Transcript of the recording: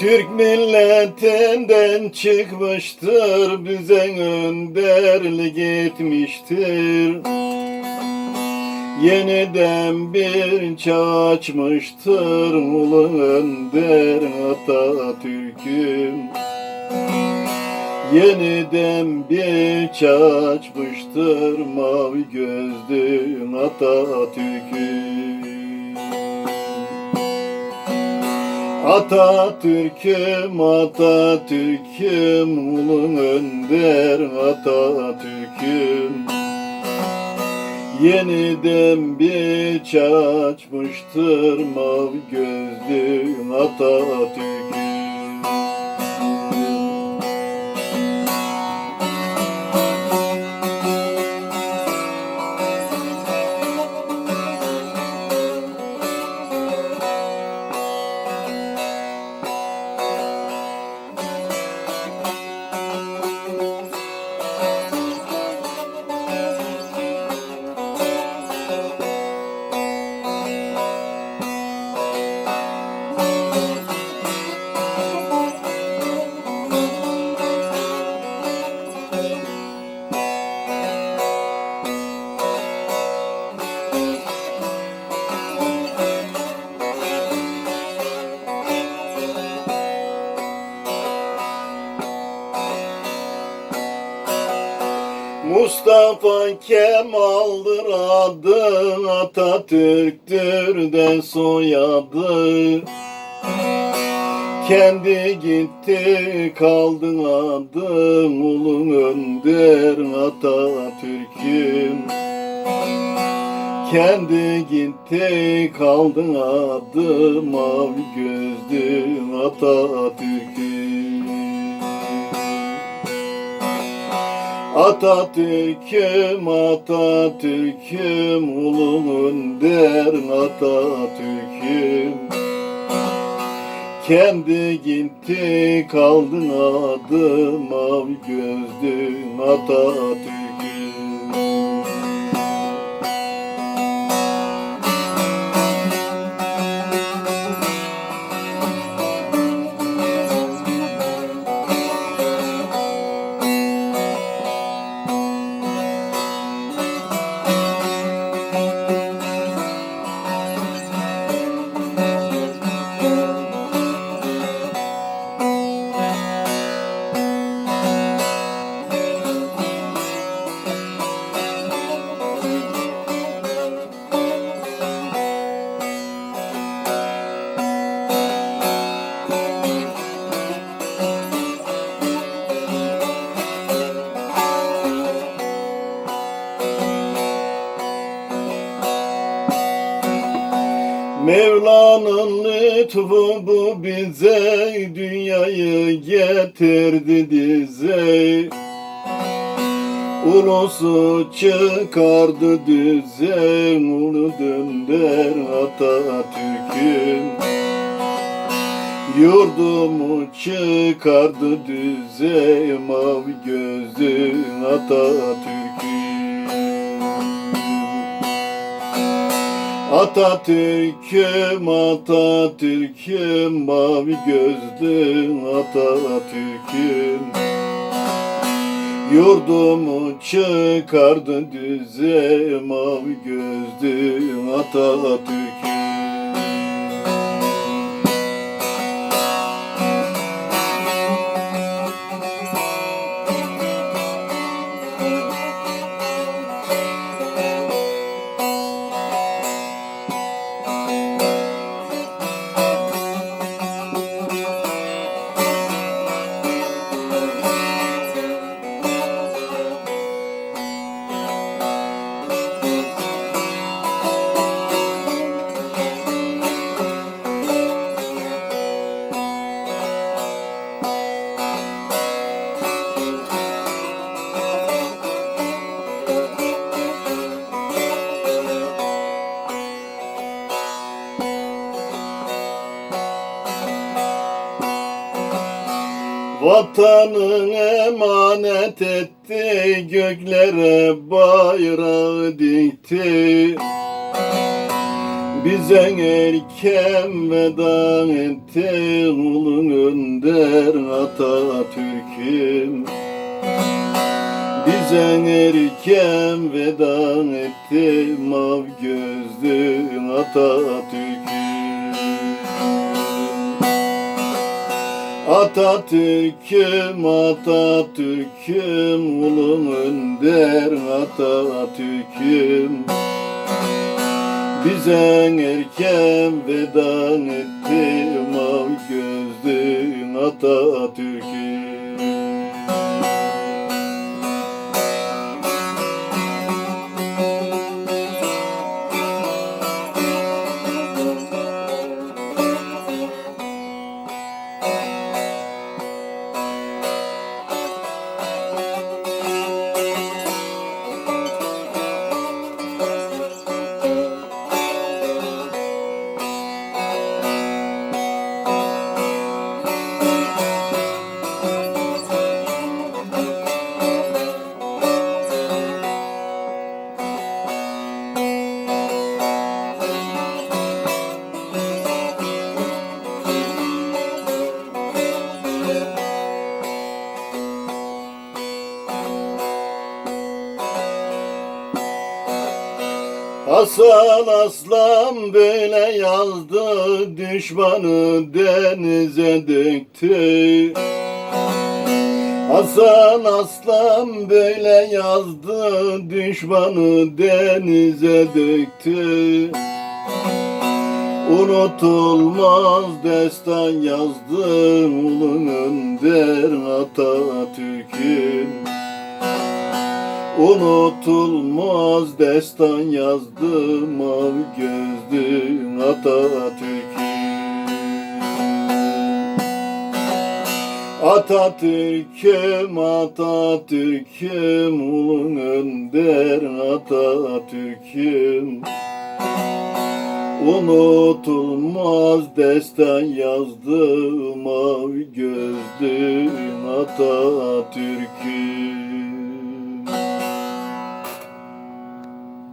Türk milletinden çıkmıştır bize önderlik etmiştir Yeniden bir çağ açmıştır ulu önder Atatürk'üm. Yeniden bir çağ açmıştır mavi gözlü Atatürk'üm Atatürk'üm, Atatürk'üm, ulun önder Atatürk'üm. Yeniden bir açmıştır mavi gözlü Atatürk'üm Mustafa Kemal'dır adı Atatürk'tür de soyadı. Kendi gitti kaldın adın Ulun önder Atatürk'üm. Kendi gitti kaldın adı Mavi gözlü Atatürk'üm Atatürk'üm, Atatürk'üm, ulu önder Atatürk'üm. Kendi gitti kaldın adı mavi gözlüm Atatürk'üm lütfu bu bize Dünyayı getirdi dize. Ulusu çıkardı düze Ulu dönder Atatürk'üm Yurdumu çıkardı düze Mavi gözlü Atatürk'üm Atatürk'üm, Atatürk'üm, mavi gözlüm Atatürk'üm. Yurdumu çıkardı düze, mavi gözlüm Atatürk'üm Vatanın emanet etti, göklere bayrağı dikti. Bize erken veda etti ulun önder Atatürk'üm Bize erken veda etti mav gözlü Atatürk'üm Atatürk'üm, Atatürk'üm, ulum önder Atatürk'üm. Bize erken veda etti mav gözlü Atatürk'üm Hasan Aslan böyle yazdı Düşmanı denize döktü Hasan Aslan böyle yazdı Düşmanı denize döktü Unutulmaz destan yazdı Ulun önder Atatürk'ün Unutulmaz destan yazdım mavi gözlü Atatürk'üm Atatürk'üm, Atatürk'üm, ulun önder Atatürk'üm. Unutulmaz destan yazdım mavi gözlü Atatürk'üm